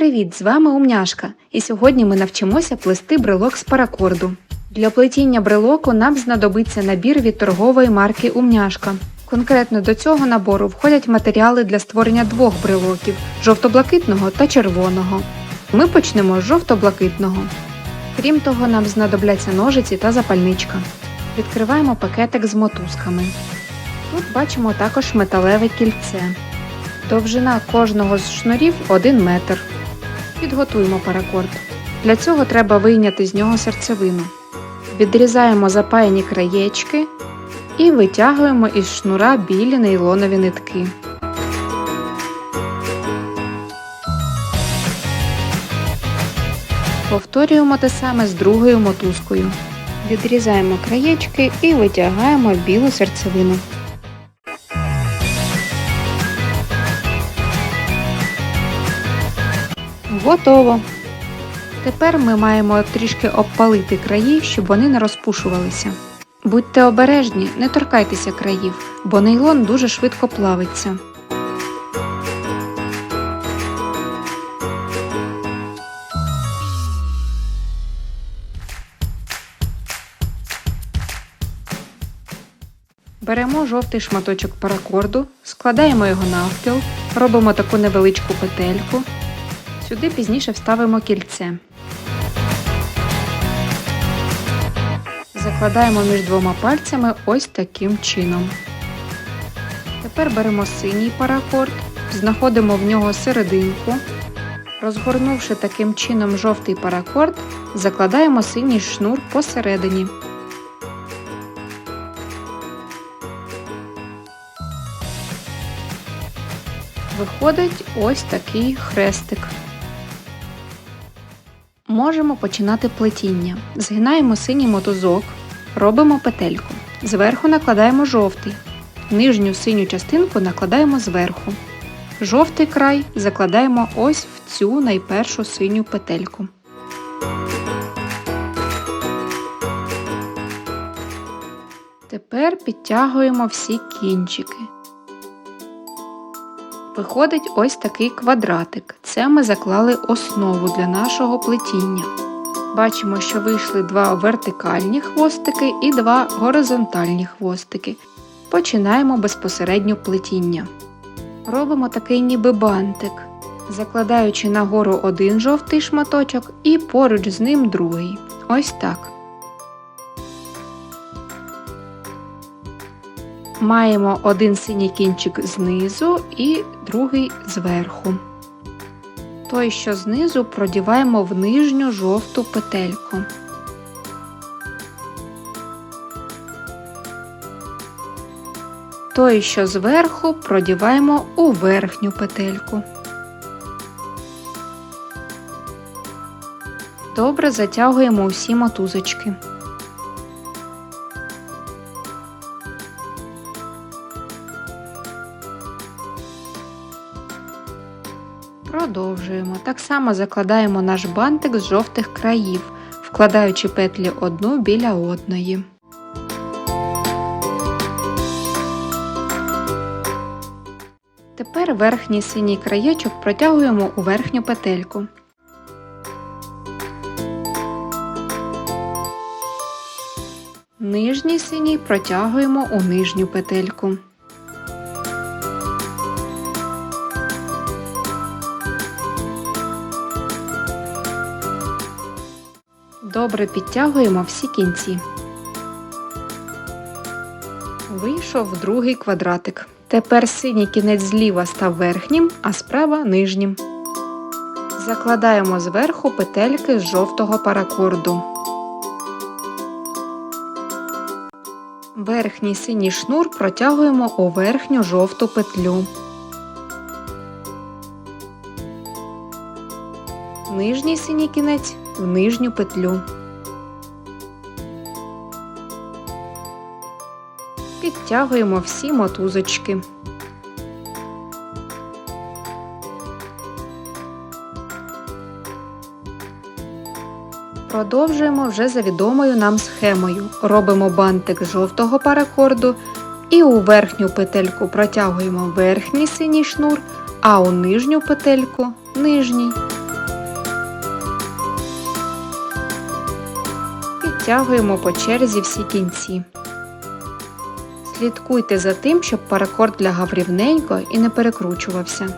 привіт! З вами Умняшка, і сьогодні ми навчимося плести брелок з паракорду. Для плетіння брелоку нам знадобиться набір від торгової марки Умняшка. Конкретно до цього набору входять матеріали для створення двох брелоків жовто-блакитного та червоного. Ми почнемо з жовто-блакитного. Крім того, нам знадобляться ножиці та запальничка. Відкриваємо пакетик з мотузками. Тут бачимо також металеве кільце. Довжина кожного з шнурів 1 метр. Підготуємо паракорд. Для цього треба вийняти з нього серцевину. Відрізаємо запаяні краєчки і витягуємо із шнура білі нейлонові нитки. Повторюємо те саме з другою мотузкою. Відрізаємо краєчки і витягаємо білу серцевину. Готово. Тепер ми маємо трішки обпалити краї, щоб вони не розпушувалися. Будьте обережні, не торкайтеся країв, бо нейлон дуже швидко плавиться. Беремо жовтий шматочок паракорду, складаємо його навпіл, робимо таку невеличку петельку. Сюди пізніше вставимо кільце. Закладаємо між двома пальцями ось таким чином. Тепер беремо синій паракорд, знаходимо в нього серединку. Розгорнувши таким чином жовтий паракорд, закладаємо синій шнур посередині. Виходить ось такий хрестик. Можемо починати плетіння. Згинаємо синій мотузок, робимо петельку. Зверху накладаємо жовтий. Нижню синю частинку накладаємо зверху. Жовтий край закладаємо ось в цю найпершу синю петельку. Тепер підтягуємо всі кінчики. Виходить ось такий квадратик. Це ми заклали основу для нашого плетіння. Бачимо, що вийшли два вертикальні хвостики і два горизонтальні хвостики. Починаємо безпосередньо плетіння. Робимо такий ніби бантик, закладаючи нагору один жовтий шматочок і поруч з ним другий. Ось так. Маємо один синій кінчик знизу і другий зверху. Той, що знизу, продіваємо в нижню жовту петельку. Той, що зверху, продіваємо у верхню петельку. Добре затягуємо усі мотузочки. Продовжуємо. Так само закладаємо наш бантик з жовтих країв, вкладаючи петлі одну біля одної. Тепер верхній синій краєчок протягуємо у верхню петельку. Нижній синій протягуємо у нижню петельку. Добре підтягуємо всі кінці. Вийшов другий квадратик. Тепер синій кінець зліва став верхнім, а справа нижнім. Закладаємо зверху петельки з жовтого паракорду. Верхній синій шнур протягуємо у верхню жовту петлю. Нижній синій кінець в нижню петлю. Підтягуємо всі мотузочки. Продовжуємо вже за відомою нам схемою. Робимо бантик жовтого паракорду і у верхню петельку протягуємо верхній синій шнур, а у нижню петельку нижній. Протягуємо по черзі всі кінці. Слідкуйте за тим, щоб паракорд лягав рівненько і не перекручувався.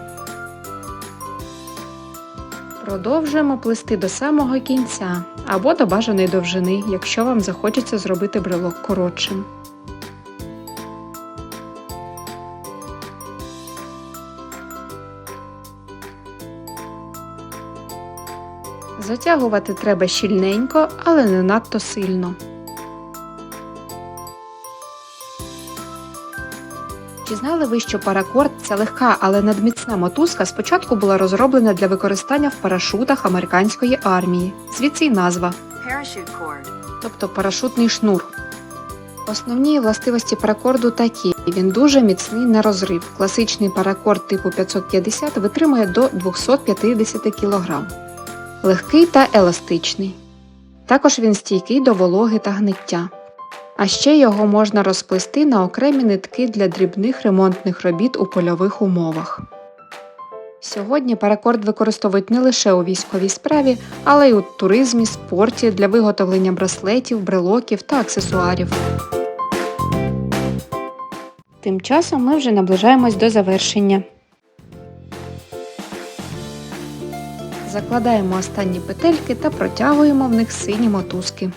Продовжуємо плести до самого кінця або до бажаної довжини, якщо вам захочеться зробити брелок коротшим. Затягувати треба щільненько, але не надто сильно. Чи знали ви, що паракорд ця легка, але надміцна мотузка спочатку була розроблена для використання в парашутах американської армії, звідси й назва, тобто парашутний шнур. Основні властивості паракорду такі: він дуже міцний на розрив. Класичний паракорд типу 550 витримує до 250 кг. Легкий та еластичний. Також він стійкий до вологи та гниття. А ще його можна розплести на окремі нитки для дрібних ремонтних робіт у польових умовах. Сьогодні паракорд використовують не лише у військовій справі, але й у туризмі, спорті для виготовлення браслетів, брелоків та аксесуарів. Тим часом ми вже наближаємось до завершення. Закладаємо останні петельки та протягуємо в них сині мотузки.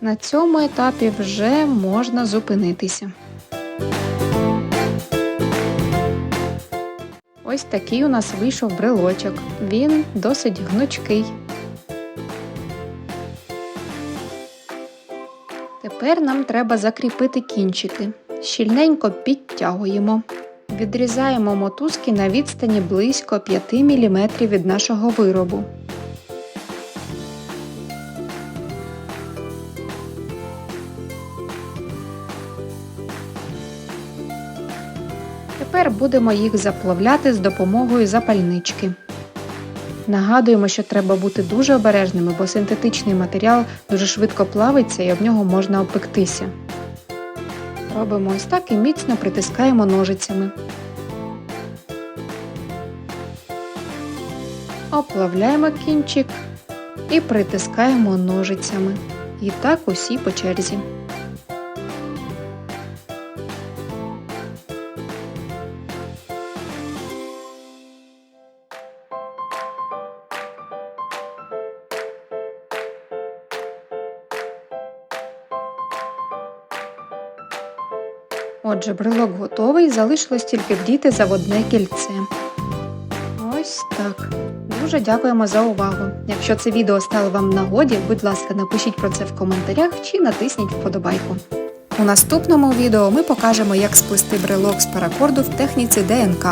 На цьому етапі вже можна зупинитися. Ось такий у нас вийшов брелочок. Він досить гнучкий. Тепер нам треба закріпити кінчики. Щільненько підтягуємо. Відрізаємо мотузки на відстані близько 5 мм від нашого виробу. Тепер будемо їх заплавляти з допомогою запальнички. Нагадуємо, що треба бути дуже обережними, бо синтетичний матеріал дуже швидко плавиться і об нього можна опектися. Робимо ось так і міцно притискаємо ножицями. Оплавляємо кінчик і притискаємо ножицями. І так усі по черзі. Отже, брелок готовий, залишилось тільки вдіти заводне кільце. Ось так. Дуже дякуємо за увагу. Якщо це відео стало вам в нагоді, будь ласка, напишіть про це в коментарях чи натисніть вподобайку. У наступному відео ми покажемо, як сплести брелок з паракорду в техніці ДНК.